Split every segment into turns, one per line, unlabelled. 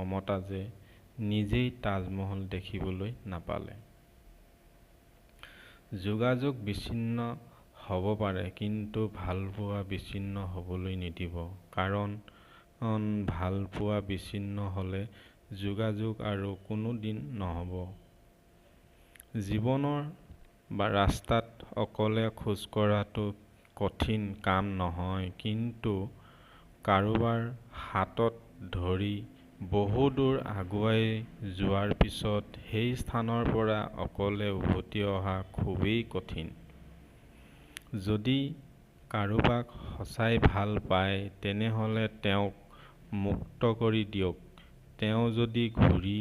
মমতাজে নিজেই তাজমহল দেখিবলৈ নাপালে। যোগাযোগ বিচ্ছিন্ন হ'ব পাৰে কিন্তু ভালপোৱা বিচ্ছিন্ন হ'বলৈ নিদিব। কাৰণ ভালপোৱা বিচ্ছিন্ন হ'লে যোগাযোগ আৰু কোনোদিন নহ'ব। জীৱনৰ ৰাস্তাত অকলে খোজ কঢ়াটো কঠিন কাম নহয় কিন্তু কাৰোবাৰ হাতত ধৰি বহুদূৰ আগুৱাই যোৱাৰ পিছত সেই স্থানৰ পৰা অকলে উভতি অহা খুবেই কঠিন। যদি কাৰোবাক সঁচাই ভাল পায় তেনেহ'লে তেওঁক মুক্ত কৰি দিয়ক। তেওঁ যদি ঘূৰি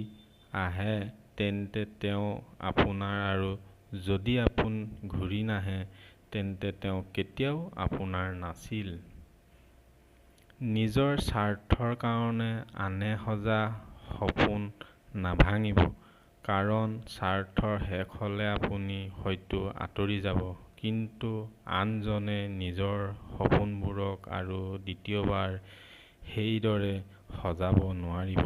আহে তেন্তে তেওঁ আপোনাৰ আৰু যদি আপুনি ঘূৰি নাহে তেন্তে তেওঁ কেতিয়াও আপোনাৰ নাছিল। নিজৰ স্বাৰ্থৰ কাৰণে আনে সজা সপোন নাভাঙিব। কাৰণ স্বাৰ্থ শেষ হ'লে আপুনি হয়তো আঁতৰি যাব কিন্তু আনজনে নিজৰ সপোনবোৰক আৰু দ্বিতীয়বাৰ সেইদৰে সজাব নোৱাৰিব।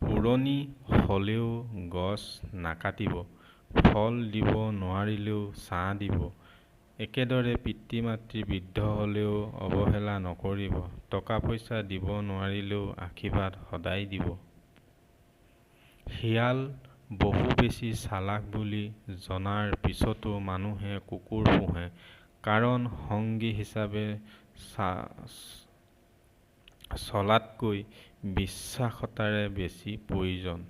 পুৰণি হ'লেও গছ নাকাটিব, ফল দিব নোৱাৰিলেও ছাঁ দিব। একেদৰে পিতৃ-মাতৃ বৃদ্ধ হ'লেও অৱহেলা নকৰিব, টকা-পইচা দিব নোৱাৰিলেও আশীৰ্বাদ সদায় দিব। শিয়াল বহু বেছি চালাক বুলি জনাৰ পিছতো মানুহে কুকুৰ পোহে কাৰণ সংগী হিচাপে চলাতকৈ বিশ্বাসতাৰে বেছি প্ৰয়োজন।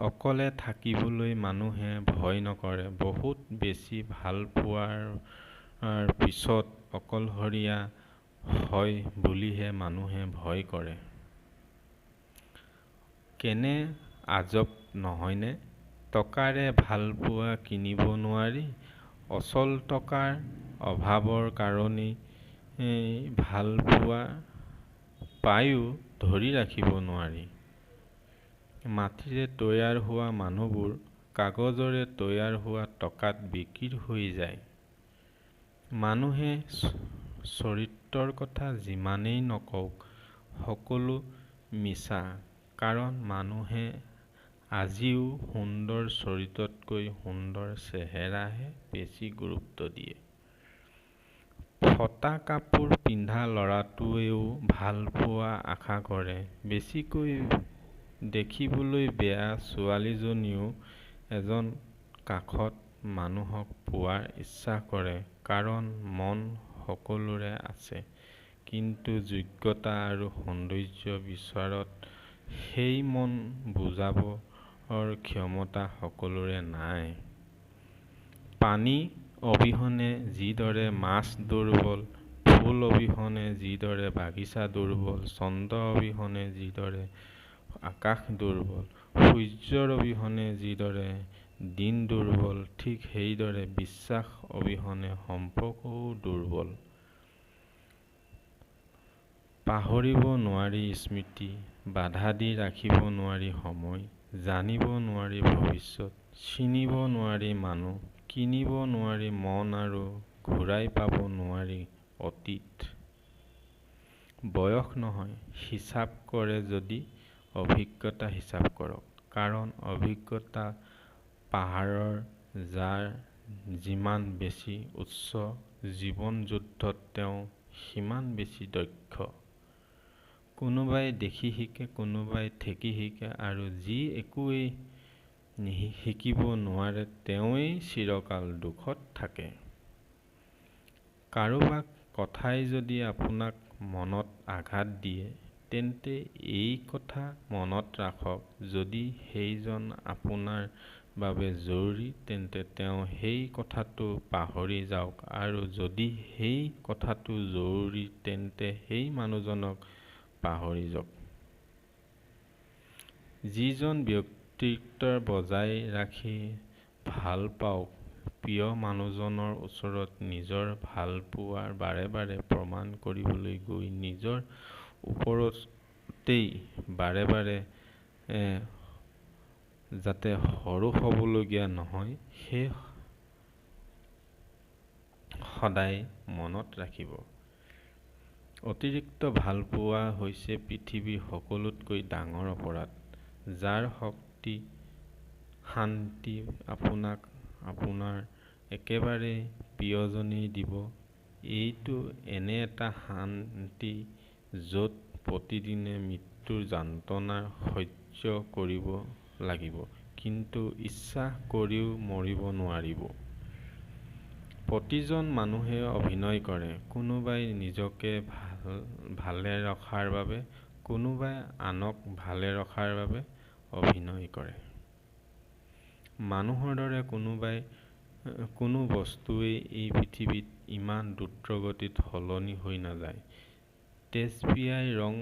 অকলে থাকিবলৈ মানুহে ভয় নকৰে, বহুত বেছি ভালপোৱাৰ পিছত অকলশৰীয়া হয় বুলিহে মানুহে ভয় কৰে। কেনে আজব নহয়নে? টকাৰে ভালপোৱা কিনিব নোৱাৰি, অচল টকাৰ অভাৱৰ কাৰণেই ভালপোৱা পায়ো ধৰি ৰাখিব নোৱাৰি। মাটিৰে তৈয়াৰ হোৱা মানুহবোৰ কাগজৰে তৈয়াৰ হোৱা টকাত বিক্ৰী হৈ যায়। মানুহে চৰিত্ৰৰ কথা যিমানেই নকওক সকলো মিছা কাৰণ মানুহে আজিও সুন্দৰ চৰিত্ৰতকৈ সুন্দৰ চেহেৰাহে বেছি গুৰুত্ব দিয়ে। ফটা কাপোৰ পিন্ধা ল'ৰাটোৱেও ভালপোৱা আশা কৰে। বেছিকৈ দেখিবলৈ বেয়া ছোৱালীজনীয়েও এজন কাষত মানুহক পোৱাৰ ইচ্ছা কৰে কাৰণ মন সকলোৰে আছে কিন্তু যোগ্যতা আৰু সৌন্দৰ্য্যৰ বিচাৰত সেই মন বুজাৰ ক্ষমতা সকলোৰে নাই। পানী অবিহনে যিদৰে মাছ দুৰ্বল, ফুল অবিহনে যিদৰে বাগিচা দুৰ্বল, চন্দ্ৰ অবিহনে যিদৰে আকাশ দুৰ্বল, সূৰ্য্য অবিহনে যিদৰে দিন দুৰ্বল ঠিক সেইদৰে বিশ্বাস অবিহনে সম্পৰ্কও দুৰ্বল। পাহৰিব নোৱাৰি স্মৃতি, বাধা দি ৰাখিব নোৱাৰি সময়, জানিব নোৱাৰি ভৱিষ্যত, চিনিব নোৱাৰি মানুহ, কিনিব নোৱাৰি মন আৰু ঘূৰাই পাব নোৱাৰি অতীত। বয়স নহয়, হিচাপ কৰে যদি অভিজ্ঞতা হিচাপ কৰক। কাৰণ অভিজ্ঞতা পাহাৰৰ যাৰ যিমান বেছি উচ্চ, জীৱন যুদ্ধত তেওঁ সিমান বেছি দক্ষ। কোনোবাই দেখি শিকে, কোনোবাই ঠেকি শিকে আৰু যি একোৱেই শিকিব নোৱাৰে তেওঁৱেই চিৰকাল দুখত থাকে। কাৰোবাৰ কথাই যদি আপোনাক মনত আঘাত দিয়ে তেন্তে এই কথা মনত ৰাখক যদি সেইজন আপোনাৰ বাবে জৰুৰী তেন্তে তেওঁ সেই কথাটো পাহৰি যাওক আৰু যদি সেই কথাটো জৰুৰী তেন্তে সেই মানুহজনক পাহৰি যাওক। যিজন ব্যক্তিত্ব বজাই ৰাখি ভাল পাওক, প্ৰিয় মানুহজনৰ ওচৰত নিজৰ ভালপোৱা বাৰে বাৰে প্ৰমাণ কৰিবলৈ গৈ নিজৰ ওপৰতেই বাৰে বাৰে যাতে সৰু হ'বলগীয়া নহয় সেই সদায় মনত ৰাখিব। অতিৰিক্ত ভালপোৱা হৈছে পৃথিৱীৰ সকলোতকৈ ডাঙৰ অপৰাধ। যাৰ শক্তি, শান্তি আপোনাক আপোনাৰ একেবাৰে প্ৰিয়জনেই দিব। এইটো এনে এটা শান্তি য'ত প্ৰতিদিনে মৃত্যুৰ যন্ত্ৰণা সহ্য কৰিব লাগিব কিন্তু ইচ্ছা কৰিও মৰিব নোৱাৰিব। প্ৰতিজন মানুহেই অভিনয় কৰে। কোনোবাই নিজকে ভালে ৰখাৰ বাবে, কোনোবাই আনক ভালে ৰখাৰ বাবে অভিনয় কৰে। মানুহৰ দৰে কোনো বস্তুৱেই এই পৃথিৱীত ইমান দ্ৰুতগতিত সলনি হৈ নাযায়। তেজস্ক্ৰিয়াই ৰং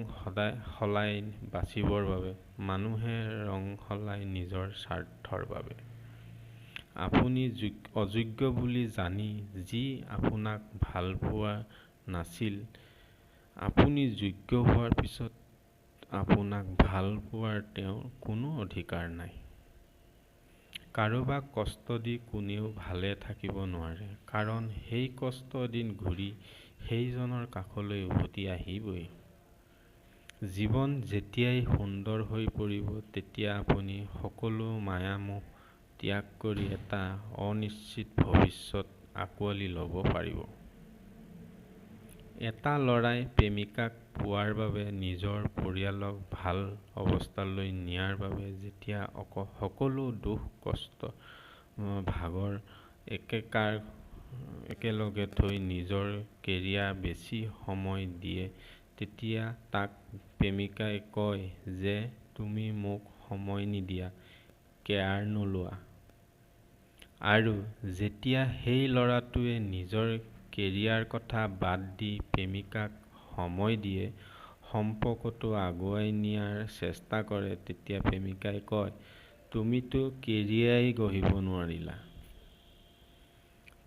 সলাই বাচিবৰ বাবে, মানুহে ৰং সলায় নিজৰ স্বাৰ্থৰ বাবে। আপুনি অযোগ্য বুলি জানি যি আপোনাক ভালপোৱা নাছিল, আপুনি যোগ্য হোৱাৰ পিছত আপোনাক ভাল পোৱাৰ তেওঁৰ কোনো অধিকাৰ নাই। কাৰোবাক কষ্ট দি কোনেও ভালে থাকিব নোৱাৰে। কাৰণ সেই কষ্টৰ দিন ঘূৰি সেইজনৰ কাষলৈ উভতি আহিবই। জীৱন যেতিয়াই সুন্দৰ হৈ পৰিব তেতিয়া আপুনি সকলো মায়া-মোহ ত্যাগ কৰি এটা অনিশ্চিত ভৱিষ্যত আঁকোৱালি ল'ব পাৰিব। এটা ল'ৰাই প্ৰেমিকাক পোৱাৰ বাবে, নিজৰ পৰিয়ালক ভাল অৱস্থালৈ নিয়াৰ বাবে যেতিয়া সকলো দুখ, কষ্ট, ভাগৰ একেলগে থৈ নিজৰ কেৰিয়াৰত বেছি সময় দিয়ে তেতিয়া তাক প্ৰেমিকাই কয় যে তুমি মোক সময় নিদিয়া, কেয়াৰ নলোৱা। আৰু যেতিয়া সেই ল'ৰাটোৱে নিজৰ কেৰিয়াৰৰ কথা বাদ দি প্ৰেমিকাক সময় দিয়ে, সম্পৰ্কটো আগুৱাই নিয়াৰ চেষ্টা কৰে তেতিয়া প্ৰেমিকাই কয় তুমিতো কেৰিয়াৰেই গঢ়িব নোৱাৰিলা।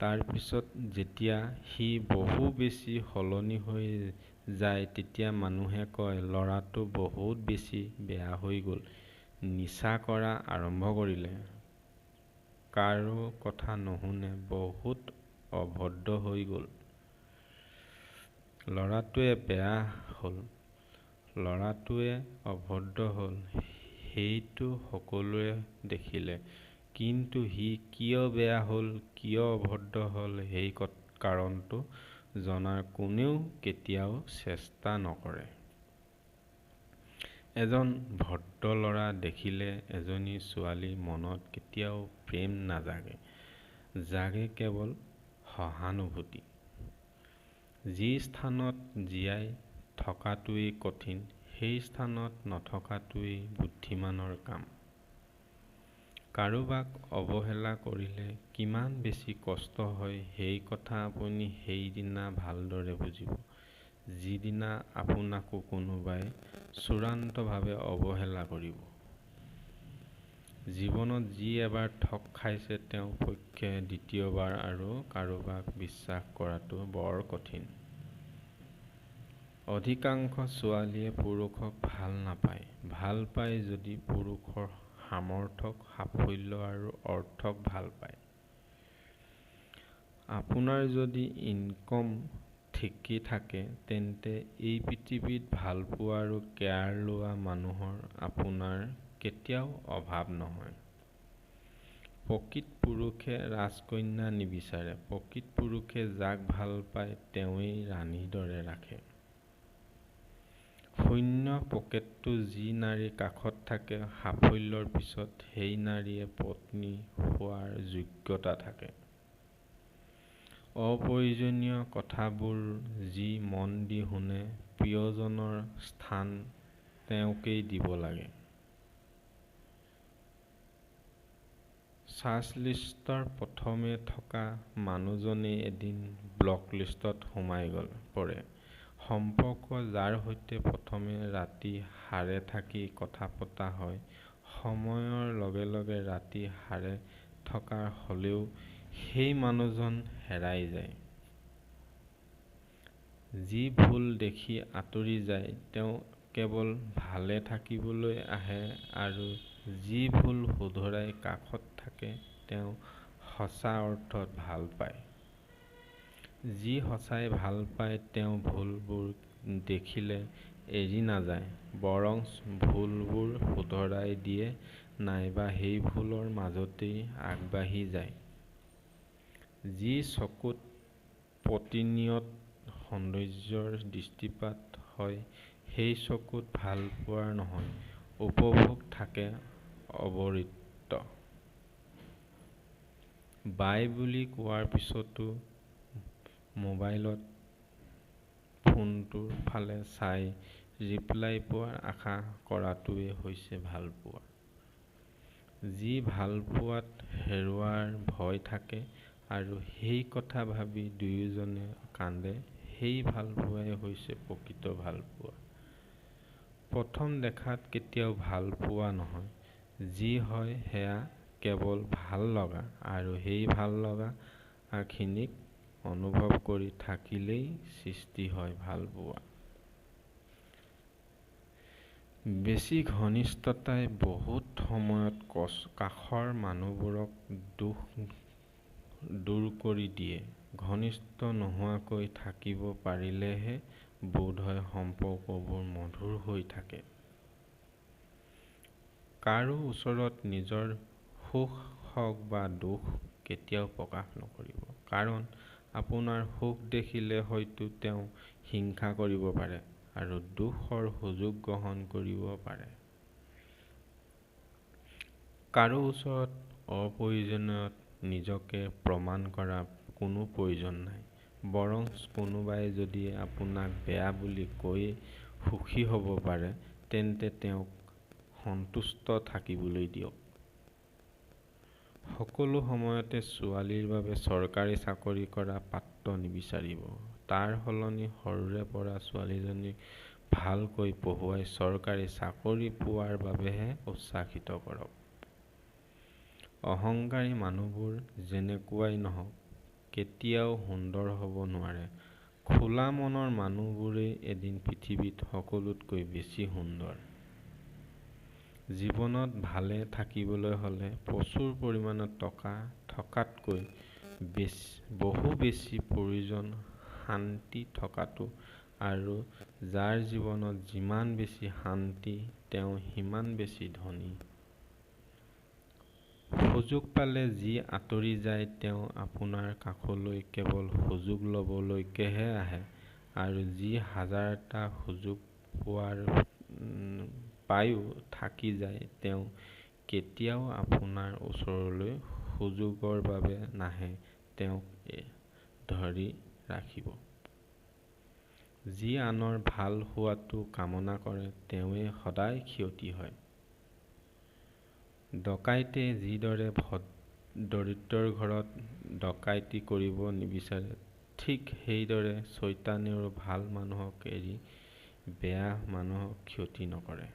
তাৰ পিছত যেতিয়া সি বহু বেছি সলনি হৈ যায় তেতিয়া মানুহে কয় ল'ৰাটো বহুত বেছি বেয়া হৈ গ'ল, নিচা কৰা আৰম্ভ কৰিলে, কাৰো কথা নুশুনে, বহুত অভদ্ৰ হৈ গ'ল। ল'ৰাটোৱে বেয়া হ'ল, ল'ৰাটোৱে অভদ্ৰ হ'ল সেইটো সকলোৱে দেখিলে। কিন্তু সি কিয় বেয়া হ'ল, কিয় অভদ্ৰ হ'ল সেই কাৰণটো জনাৰ কোনেও কেতিয়াও চেষ্টা নকৰে। এজন ভদ্ৰ ল'ৰা দেখিলে এজনী ছোৱালীৰ মনত কেতিয়াও প্ৰেম নাজাগে, জাগে কেৱল সহানুভূতি। যি স্থানত জীয়াই থকাটোৱেই কঠিন সেই স্থানত নথকাটোৱেই বুদ্ধিমানৰ কাম। কাৰোবাক অৱহেলা কৰিলে কিমান বেছি কষ্ট হয় সেই কথা আপুনি সেইদিনা ভালদৰে বুজিব, যিদিনা আপোনাকো কোনোবাই চূড়ান্তভাৱে অৱহেলা কৰিব। জীৱনত যি এবাৰ ঠগ খাইছে তেওঁৰ পক্ষে দ্বিতীয়বাৰ আৰু কাৰোবাক বিশ্বাস কৰাটো বৰ কঠিন। অধিকাংশ ছোৱালীয়ে পুৰুষক ভাল নাপায়। ভাল পায় যদি পুৰুষৰ সামৰ্থ্য, সাফল্য আৰু অৰ্থক ভাল পায়। আপোনাৰ যদি ইনকম ঠিকেই থাকে তেন্তে এই পৃথিৱীত ভালপোৱা আৰু কেয়াৰ লোৱা মানুহৰ আপোনাৰ কেতিয়াও অভাৱ নহয়। প্ৰকৃত পুৰুষে ৰাজকন্যা নিবিচাৰে, প্ৰকৃত পুৰুষে যাক ভাল পায় তেওঁৱেই ৰাণীৰ দৰে ৰাখে। শূন্য পকেটত যি নাৰীৰ কাষত থাকে সাফল্যৰ পিছত সেই নাৰীয়ে পত্নী হোৱাৰ যোগ্যতা থাকে। অপ্ৰয়োজনীয় কথাবোৰ যি মন দি শুনে, প্ৰিয়জনৰ স্থান তেওঁকেই দিব লাগে। চাৰ্চলিষ্টত প্ৰথমে থকা মানুহজনেই এদিন ব্লেকলিষ্টত সোমাই পৰে। সম্পৰ্ক যাৰ সৈতে প্ৰথমে ৰাতি সাৰে থাকি কথা পতা হয়, সময়ৰ লগে লগে ৰাতি সাৰে থকা হ'লেও সেই মানুহজন হেৰাই যায়। যি ভুল দেখি আঁতৰি যায় তেওঁ কেৱল ভালে থাকিবলৈ আহে আৰু যি ভুল শুধৰাই কাষত থাকে তেওঁ সঁচা অৰ্থত ভাল পায়। যি সঁচাই ভাল পায় তেওঁ ভুলবোৰ দেখিলে এৰি নাযায়, বৰঞ্চ ভুলবোৰ শুধৰাই দিয়ে নাইবা সেই ভুলৰ মাজতেই আগবাঢ়ি যায়। যি চকুত প্ৰতিনিয়ত সৌন্দৰ্যৰ দৃষ্টিপাত হয় সেই চকুত ভালপোৱাৰ নহয়, উপভোগ থাকে অবিৰত। বাই বুলি কোৱাৰ পিছতো মোবাইলৰ ফোনটোৰ ফালে চাই ৰিপ্লাই পোৱাৰ আশা কৰাটোৱেই হৈছে ভালপোৱা। যি ভালপোৱাত হেৰুৱাৰ ভয় থাকে আৰু সেই কথা ভাবি দুয়োজনে কান্দে সেই ভালপোৱাই হৈছে প্ৰকৃত ভালপোৱা। প্ৰথম দেখাত কেতিয়াও ভালপোৱা নহয়, যি হয় সেয়া কেৱল ভাললগা আৰু সেই ভাললগা খিনিক অনুভৱ কৰি থাকিলেই সৃষ্টি হয় ভালপোৱা। বেছি ঘনিষ্ঠতাই বহুত সময়ত কাষৰ মানুহবোৰৰ দুখ দূৰ কৰি দিয়ে। ঘনিষ্ঠ নোহোৱাকৈ থাকিব পাৰিলেহে বোধহয় সম্পৰ্কবোৰ মধুৰ হৈ থাকে। কাৰো ওচৰত নিজৰ সুখ হওক বা দুখ কেতিয়াও প্ৰকাশ নকৰিব। কাৰণ আপোনাৰ সুখ দেখিলে হয়তো তেওঁ হিংসা কৰিব পাৰে আৰু দুখৰ সুযোগ গ্ৰহণ কৰিব পাৰে। কাৰো ওচৰত অপ্ৰয়োজনীয়ত নিজকে প্ৰমাণ কৰাৰ কোনো প্ৰয়োজন নাই। বৰঞ্চ কোনোবাই যদি আপোনাক বেয়া বুলি কৈয়ে সুখী হব পাৰে তেন্তে তেওঁক সন্তুষ্ট থাকিবলৈ দিয়ক। সকলো সময়তে ছোৱালীৰ বাবে চৰকাৰী চাকৰি কৰা পাত্ৰ নিবিচাৰিব। তাৰ সলনি সৰুৰে পৰা ছোৱালীজনীক ভালকৈ পঢ়ুৱাই চৰকাৰী চাকৰি পোৱাৰ বাবেহে উৎসাহিত কৰক। অহংকাৰী মানুহবোৰ যেনেকুৱাই নহওক, কেতিয়াও সুন্দৰ হব নোৱাৰে। খোলা মনৰ মানুহবোৰেই এদিন পৃথিৱীত সকলোতকৈ বেছি সুন্দৰ। জীৱনত ভালে থাকিবলৈ হলে প্ৰচুৰ পৰিমাণে টকা থকাতকৈ বহু বেছি প্ৰয়োজন শান্তি থকাটো আৰু যাৰ জীৱনত যিমান বেছি শান্তি তেওঁ সিমান বেছি ধনী। সুযোগ পালে যি আঁতৰি যায় তেওঁ আপোনাৰ কাষলৈ কেৱল সুযোগ লবলৈকেহে আহে আৰু যি হাজাৰটা সুযোগ পায়ো থাকি যায় তেওঁ কেতিয়াও আপোনাৰ ওচৰলৈ সুযোগৰ বাবে নাহে তেওঁক ধৰি ৰাখিব। যি আনৰ ভাল হোৱাটো কামনা কৰে তেওঁৰেই সদায় ক্ষতি হয়। ডকাইতে যিদৰে দৰিদ্ৰৰ ঘৰত ডকাইতি কৰিব নিবিচাৰে ঠিক সেইদৰে চৈতানেও ভাল মানুহক এৰি বেয়া মানুহক ক্ষতি নকৰে।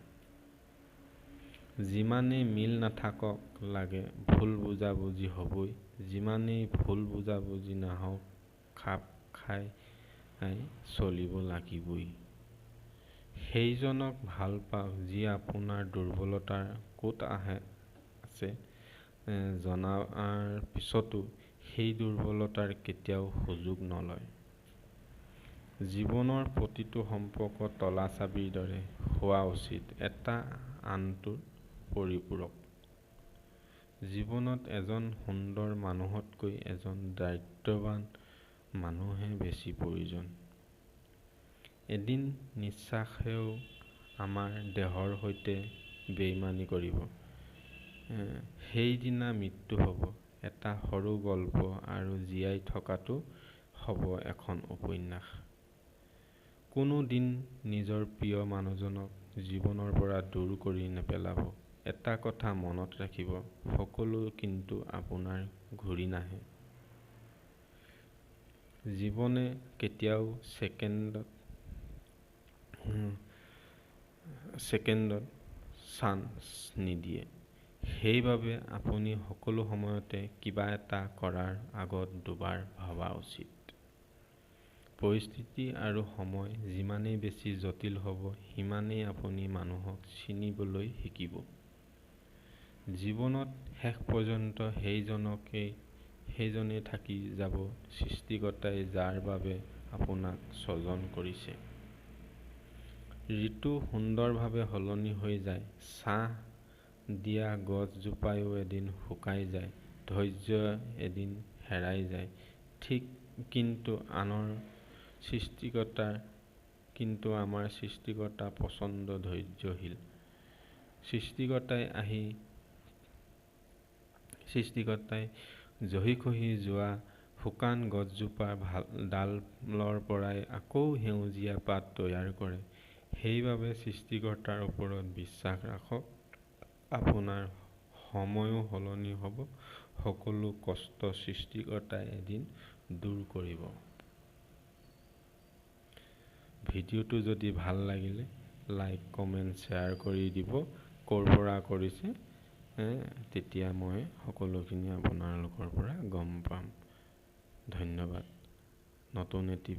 যিমানেই মিল নাথাকক লাগে ভুল বুজা-বুজি হবই, যিমানেই ভুল বুজা-বুজি নহওক খাপ খাই চলিব লাগিবই। সেইজনক ভাল পাওক যি আপোনাৰ দুৰ্বলতা কত আছে জনাৰ পিছতো সেই দুৰ্বলতাৰ কেতিয়াও সুযোগ নলয়। জীৱনৰ প্ৰতিটো সম্পৰ্ক তলা চাবিৰ দৰে হোৱা উচিত এটা আনটোৰ পৰিপূৰক। জীৱনত এজন সুন্দৰ মানুহতকৈ এজন দায়িত্ববান মানুহহে বেছি প্ৰয়োজন। এদিন নিশ্বাসেও আমাৰ দেহৰ সৈতে বেইমানি কৰিব। সেইদিনা মৃত্যু হব এটা সৰু গল্প আৰু জীয়াই থকাটো হব এখন উপন্যাস। কোনো দিন নিজৰ প্ৰিয় মানুহজনক জীৱনৰ পৰা দূৰ কৰি নেপেলাব। এটা কথা মনত ৰাখিব সকলো কিন্তু আপোনাৰ ঘূৰি নাহে। জীৱনে কেতিয়াও ছেকেণ্ডত চান্স নিদিয়ে। সেইবাবে আপুনি সকলো সময়তে কিবা এটা কৰাৰ আগত দুবাৰ ভবা উচিত। পৰিস্থিতি আৰু সময় যিমানেই বেছি জটিল হব সিমানেই আপুনি মানুহক চিনিবলৈ শিকিব। জীৱনত শেষ পৰ্যন্ত সেইজনেই থাকি যাব সৃষ্টিকৰ্তাই যাৰ বাবে আপোনাক স্ৰজন কৰিছে। ঋতু সুন্দৰভাৱে সলনি হৈ যায়। ছাঁ দিয়া গছজোপাও এদিন শুকাই যায়, ধৈৰ্য এদিন হেৰাই যায়। ঠিক কিন্তু আনৰ সৃষ্টিকৰ্তা কিন্তু আমাৰ সৃষ্টিকৰ্তা প্ৰচণ্ড ধৈৰ্যশীল। সৃষ্টিকৰ্তাই আহি সৃষ্টিকৰ্তাই জহি খহি যোৱা শুকান গছজোপাৰ ডালৰপৰাই আকৌ সেউজীয়া পাত তৈয়াৰ কৰে। সেইবাবে সৃষ্টিকৰ্তাৰ ওপৰত বিশ্বাস ৰাখক, আপোনাৰ সময়ো সলনি হ'ব, সকলো কষ্ট সৃষ্টিকৰ্তাই এদিন দূৰ কৰিব। ভিডিঅ'টো যদি ভাল লাগিলে লাইক কমেন্ট শ্বেয়াৰ কৰি দিব। ক'ৰপৰা কৰিছে? তেতিয়া মই সকলোখিনি আপোনালোকৰ পৰা গম পাম। ধন্যবাদ। নতুন এটি